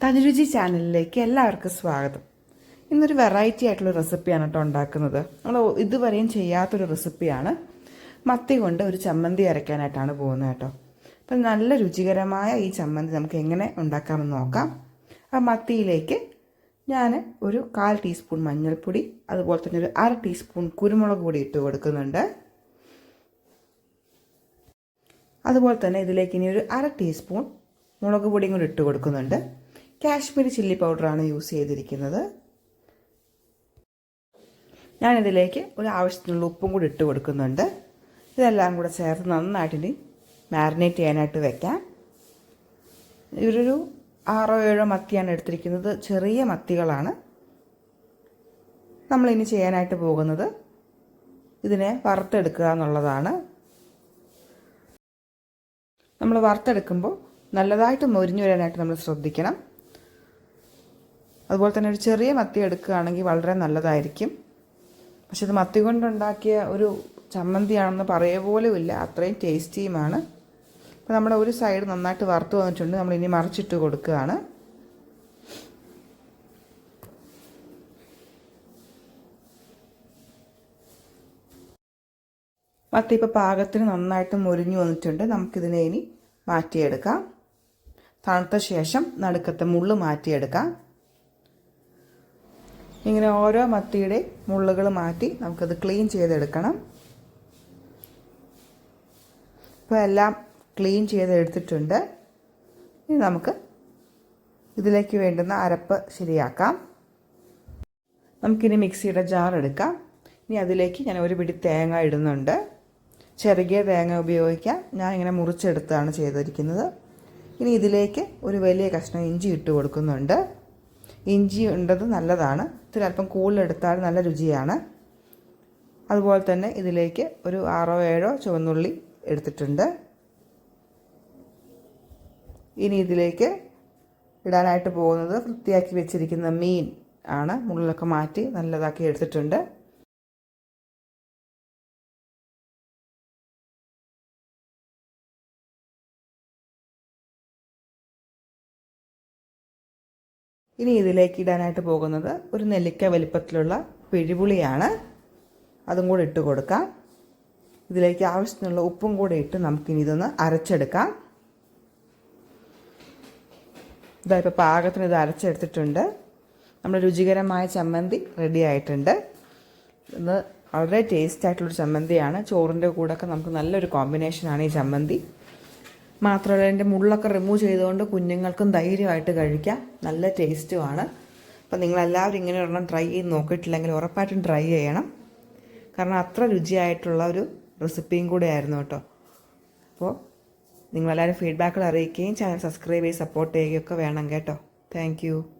തനുരുചി ചാനലിലേക്ക് എല്ലാവർക്കും സ്വാഗതം. ഇന്നൊരു വെറൈറ്റി ആയിട്ടുള്ള റെസിപ്പിയാണ് കേട്ടോ ഉണ്ടാക്കുന്നത്. നമ്മൾ ഇതുവരെയും ചെയ്യാത്തൊരു റെസിപ്പിയാണ്. മത്തി കൊണ്ട് ഒരു ചമ്മന്തി അരയ്ക്കാനായിട്ടാണ് പോകുന്നത് കേട്ടോ. അപ്പം നല്ല രുചികരമായ ഈ ചമ്മന്തി നമുക്ക് എങ്ങനെ ഉണ്ടാക്കാമെന്ന് നോക്കാം. ആ മത്തിയിലേക്ക് ഞാൻ ഒരു കാൽ ടീസ്പൂൺ മഞ്ഞൾപ്പൊടി അതുപോലെ തന്നെ ഒരു അര ടീസ്പൂൺ കുരുമുളക് പൊടി ഇട്ട് കൊടുക്കുന്നുണ്ട്. അതുപോലെ തന്നെ ഇതിലേക്ക് ഇനി ഒരു അര ടീസ്പൂൺ മുളക് പൊടിയും കൂടി ഇട്ട് കൊടുക്കുന്നുണ്ട്. കാശ്മീരി ചില്ലി പൗഡറാണ് യൂസ് ചെയ്തിരിക്കുന്നത്. ഞാനിതിലേക്ക് ഒരു ആവശ്യത്തിനുള്ള ഉപ്പും കൂടി ഇട്ട് കൊടുക്കുന്നുണ്ട്. ഇതെല്ലാം കൂടെ ചേർത്ത് നന്നായിട്ട് ഇനി മാരിനേറ്റ് ചെയ്യാനായിട്ട് വെക്കാം. ഇവരൊരു ആറോ ഏഴോ മത്തിയാണ് എടുത്തിരിക്കുന്നത്. ചെറിയ മത്തികളാണ്. നമ്മളിനി ചെയ്യാനായിട്ട് പോകുന്നത് ഇതിനെ വറുത്തെടുക്കുക എന്നുള്ളതാണ്. നമ്മൾ വറുത്തെടുക്കുമ്പോൾ നല്ലതായിട്ട് മൊരിഞ്ഞു വരാനായിട്ട് നമ്മൾ ശ്രദ്ധിക്കണം. അതുപോലെ തന്നെ ഒരു ചെറിയ മത്തി എടുക്കുകയാണെങ്കിൽ വളരെ നല്ലതായിരിക്കും. പക്ഷെ ഇത് മത്തി കൊണ്ടുണ്ടാക്കിയ ഒരു ചമ്മന്തിയാണെന്ന് പറയ പോലുമില്ല അത്രയും ടേസ്റ്റിയുമാണ്. അപ്പോൾ നമ്മുടെ ഒരു സൈഡ് നന്നായിട്ട് വറുത്ത് വന്നിട്ടുണ്ട്. നമ്മൾ ഇനി മറിച്ചിട്ട് കൊടുക്കുകയാണ്. മത്തി ഇപ്പോൾ പാകത്തിന് നന്നായിട്ട് മുരിഞ്ഞു വന്നിട്ടുണ്ട്. നമുക്കിതിനെ ഇനി മാറ്റിയെടുക്കാം. തണുത്ത ശേഷം നടുക്കത്തെ മുള്ള് മാറ്റിയെടുക്കാം. ഇങ്ങനെ ഓരോ മത്തിയുടെ മുള്ളുകൾ മാറ്റി നമുക്കത് ക്ലീൻ ചെയ്തെടുക്കണം. ഇപ്പോൾ എല്ലാം ക്ലീൻ ചെയ്തെടുത്തിട്ടുണ്ട്. ഇനി നമുക്ക് ഇതിലേക്ക് വേണ്ടുന്ന അരപ്പ് ശരിയാക്കാം. നമുക്കിനി മിക്സിയുടെ ജാർ എടുക്കാം. ഇനി അതിലേക്ക് ഞാൻ ഒരു പിടി തേങ്ങ ഇടുന്നുണ്ട്. ചെറുകിയ തേങ്ങ ഉപയോഗിക്കാം. ഞാൻ ഇങ്ങനെ മുറിച്ചെടുത്താണ് ചെയ്തിരിക്കുന്നത്. ഇനി ഇതിലേക്ക് ഒരു വലിയ കഷ്ണം ഇഞ്ചി ഇട്ട് കൊടുക്കുന്നുണ്ട്. ഇഞ്ചി ഉണ്ടത് നല്ലതാണ്. ഇത്തിരി അല്പം കൂടുതലെടുത്താൽ നല്ല രുചിയാണ്. അതുപോലെ തന്നെ ഇതിലേക്ക് ഒരു ആറോ ഏഴോ ചുവന്നുള്ളി എടുത്തിട്ടുണ്ട്. ഇനി ഇതിലേക്ക് ഇടാനായിട്ട് പോകുന്നത് വൃത്തിയാക്കി വെച്ചിരിക്കുന്ന മീൻ ആണ്. മുള്ളിലൊക്കെ മാറ്റി നല്ലതാക്കി എടുത്തിട്ടുണ്ട്. ഇനി ഇതിലേക്ക് ഇടാനായിട്ട് പോകുന്നത് ഒരു നെല്ലിക്ക വലിപ്പത്തിലുള്ള പിഴിപുളിയാണ്. അതും കൂടെ ഇട്ട് കൊടുക്കാം. ഇതിലേക്ക് ആവശ്യത്തിനുള്ള ഉപ്പും കൂടെ ഇട്ട് നമുക്കിനി ഇതൊന്ന് അരച്ചെടുക്കാം. ഇതാ ഇപ്പോൾ പാകത്തിന് ഇത് അരച്ചെടുത്തിട്ടുണ്ട്. നമ്മുടെ രുചികരമായ ചമ്മന്തി റെഡി ആയിട്ടുണ്ട്. ഇത് വളരെ ടേസ്റ്റ് ആയിട്ടുള്ളൊരു ചമ്മന്തിയാണ്. ചോറിന്റെ കൂടെയൊക്കെ നമുക്ക് നല്ലൊരു കോമ്പിനേഷനാണ് ഈ ചമ്മന്തി. മാത്രമല്ല അതിന്റെ മുള്ളൊക്കെ റിമൂവ് ചെയ്തുകൊണ്ട് കുഞ്ഞുങ്ങൾക്കും ധൈര്യമായിട്ട് കഴിക്കാം. നല്ല ടേസ്റ്റുമാണ് അപ്പോൾ നിങ്ങളെല്ലാവരും ഇങ്ങനെ ഒരെണ്ണം ട്രൈ ചെയ്ത് നോക്കിയിട്ടില്ലെങ്കിൽ ഉറപ്പായിട്ടും ട്രൈ ചെയ്യണം. കാരണം അത്ര രുചിയായിട്ടുള്ള ഒരു റെസിപ്പിയും കൂടെ ആയിരുന്നു കേട്ടോ. അപ്പോൾ നിങ്ങളെല്ലാവരും ഫീഡ്ബാക്കുകൾ അറിയിക്കുകയും ചാനൽ സബ്സ്ക്രൈബ് ചെയ്ത് സപ്പോർട്ട് ചെയ്യുകയൊക്കെ വേണം കേട്ടോ. താങ്ക്